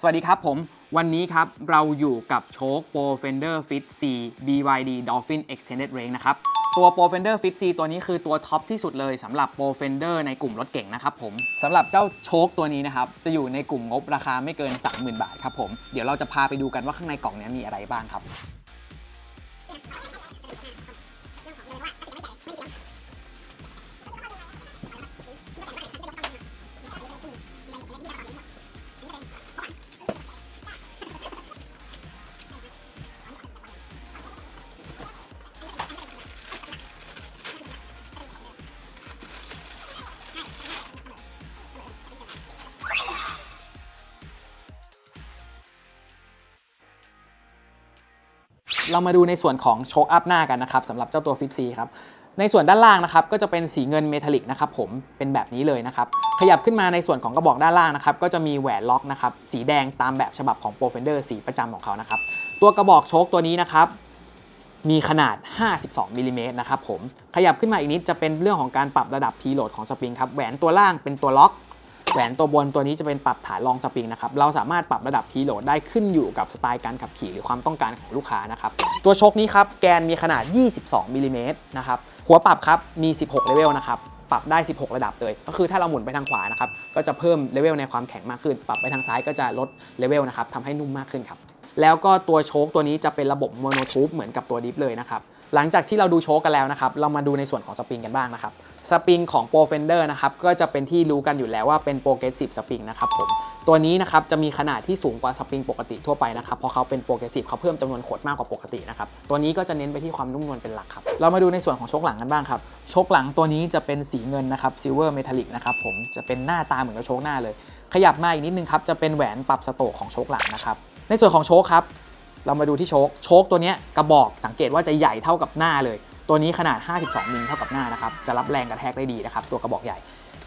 สวัสดีครับผม วันนี้ครับ เราอยู่กับโชค Pro Fender Fit C BYD Dolphin Extended Range นะครับ ตัว Pro Fender Fit C ตัวนี้คือตัวท็อปที่สุดเลยสำหรับ Pro Fender ในกลุ่มรถเก่งนะครับผมสำหรับเจ้าโชคตัวนี้นะครับ จะอยู่ในกลุ่มงบราคาไม่เกิน 30,000 บาทครับผม เดี๋ยวเราจะพาไปดูกันว่าข้างในกล่องนี้มีอะไรบ้างครับ เรามาดูในส่วนของโชคอัพหน้ากันนะครับสำหรับเจ้าตัวฟิตซีครับในส่วนด้านล่างนะครับก็จะเป็นสีเงินเมทัลลิกนะครับผมเป็นแบบนี้เลยนะครับขยับขึ้นมาในส่วนของกระบอกด้านล่างนะครับก็จะมีแหวนล็อกนะครับสีแดงตามแบบฉบับของ Pro Fender สีประจำของเขานะครับตัวกระบอกโชคตัวนี้นะครับมีขนาด 52มิลลิเมตรนะครับผมขยับขึ้นมาอีกนิดจะเป็นเรื่องของการปรับระดับพีโหลดของสปริงครับแหวนตัวล่างเป็นตัวล็อก แหวนตัวบนตัวนี้จะเป็นปรับฐานรองสปริงนะครับ เราสามารถปรับระดับพีโหลดได้ขึ้นอยู่กับสไตล์การขับขี่หรือความต้องการของลูกค้านะครับ ตัวชกนี้ครับ แกนมีขนาด 22มิลลิเมตรนะครับ หัวปรับครับมี 16เลเวลนะครับ ปรับได้ 16 ระดับเลย ก็คือถ้าเราหมุนไปทางขวานะครับ ก็จะเพิ่มเลเวลในความแข็งมากขึ้น ปรับไปทางซ้ายก็จะลดเลเวลนะครับทำให้นุ่มมากขึ้นครับ แล้วก็ตัวโชคตัวนี้จะเป็นระบบโมโนทูบเหมือนกับตัวดิฟเลยนะครับ หลังจากที่เราดูโชคกันแล้วนะครับ เรามาดูในส่วนของสปริงกันบ้างนะครับ สปริงของ Pro Fender นะครับ ก็จะเป็นที่รู้กันอยู่แล้วว่าเป็น Progressive Spring นะครับผม ตัวนี้นะครับจะมีขนาดที่สูงกว่าสปริงปกติทั่วไปนะครับ เพราะเขาเป็น Progressive เขาเพิ่มจำนวนขดมากกว่าปกตินะครับ ตัวนี้ก็จะเน้นไปที่ความนุ่มนวลเป็นหลักครับ เรามาดูในส่วนของโชคหลังกันบ้างครับ โชคหลังตัวนี้จะเป็นสีเงินนะครับ Silver Metallic นะครับผม จะเป็นหน้าตาเหมือนกับโชคหน้าเลย ขยับมาอีกนิดนึงครับ จะเป็นแหวนปรับสโตกของโชคหลังนะครับ ในส่วนของโชคครับ เรามาดูที่โชคโชคตัวนี้กระบอกสังเกตว่าจะใหญ่เท่ากับหน้าเลย ตัวนี้ขนาด 52มิลเท่ากับหน้านะครับจะรับแรงกระแทกได้ดีนะครับตัวกระบอกใหญ่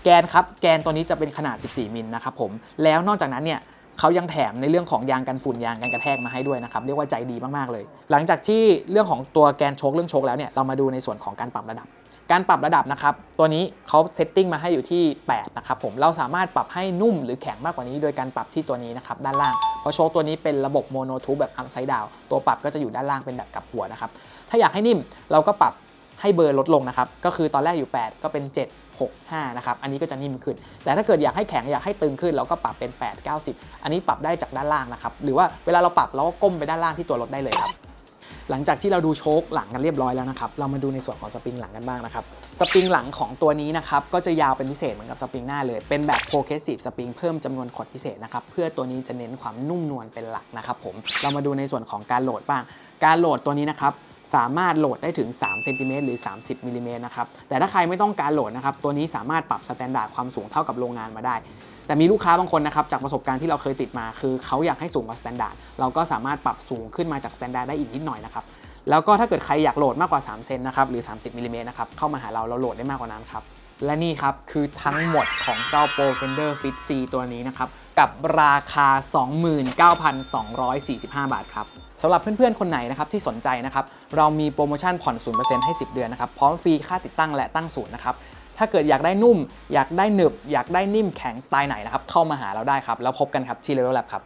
แกนครับแกนตัวนี้จะเป็นขนาด 14มิลนะครับผมแล้วนอกจากนั้นเนี่ยเขายังแถมในเรื่องของยางกันฝุ่นยางกันกระแทกมาให้ด้วยนะครับเรียกว่าใจดีมากๆเลย หลังจากที่เรื่องของตัวแกนโชคเรื่องโชคแล้วเนี่ยเรามาดูในส่วนของการปรับระดับ การปรับระดับนะครับ ตัวนี้เขาเซตติ้งมาให้อยู่ที่8นะครับผมเราสามารถปรับให้นุ่มหรือแข็งมากกว่านี้ โดยการปรับที่ตัวนี้นะครับด้านล่างเพราะโชคตัวนี้เป็นระบบโมโนทูบแบบอัพไซด์ดาวตัวปรับก็จะอยู่ด้านล่างเป็นแบบกับหัวนะครับถ้าอยากให้นิ่มเราก็ปรับให้เบอร์ลดลงนะครับก็คือตอนแรกอยู่ 8 ก็เป็น 7 6 5นะครับอันนี้ก็จะนิ่มขึ้น แต่ถ้าเกิดอยากให้แข็งอยากให้ตึงขึ้น เราก็ปรับเป็น 8 9 10อันนี้ปรับได้จากด้านล่างนะครับหรือว่าเวลาเราปรับเราก็ก้มไปด้านล่างที่ตัวรถได้เลยครับ หลังจากที่เราดูโชคหลังกันเรียบร้อยแล้วนะครับ เรามาดูในส่วนของสปริงหลังกันบ้างนะครับ สปริงหลังของตัวนี้นะครับก็จะยาวเป็นพิเศษเหมือนกับสปริงหน้าเลย เป็นแบบ progressive สปริงเพิ่มจำนวนขดพิเศษนะครับ เพื่อตัวนี้จะเน้นความนุ่มนวลเป็นหลักนะครับผม เรามาดูในส่วนของการโหลดบ้าง การโหลดตัวนี้นะครับสามารถโหลดได้ถึง3เซนติเมตรหรือ 30มิลลิเมตรนะครับ แต่ถ้าใครไม่ต้องการโหลดนะครับ ตัวนี้สามารถปรับสแตนดาร์ดความสูงเท่ากับโรงงานมาได้ แต่มีลูกค้าบางคนนะครับจากประสบการณ์ที่เราเคยติดมา คือเขาอยากให้สูงกว่าสแตนดาร์ดเราก็สามารถปรับสูงขึ้นมาจากสแตนดาร์ดได้อีกนิดหน่อยนะครับแล้วก็ถ้าเกิดใครอยากโหลดมากกว่า 3 เซนนะครับหรือ 30มิลลิเมตรนะครับเข้ามาหาเราเราโหลดได้มากกว่านั้นครับและนี่ครับ คือทั้งหมดของเจ้า Pro Fender Fit C ตัวนี้นะครับ กับราคา 29,245 บาทครับ สำหรับเพื่อนๆ คนไหนนะครับที่สนใจนะครับเรามีโปรโมชั่นผ่อน 0%ให้ 10 เดือนนะครับพร้อมฟรีค่าติดตั้งและตั้งศูนย์นะครับถ้าเกิดอยากได้นุ่ม อยากได้หนึบ อยากได้นิ่มแข็งสไตล์ไหนนะครับเข้ามาหาเราได้ครับแล้วพบกันครับที่เลเวลแลบครับ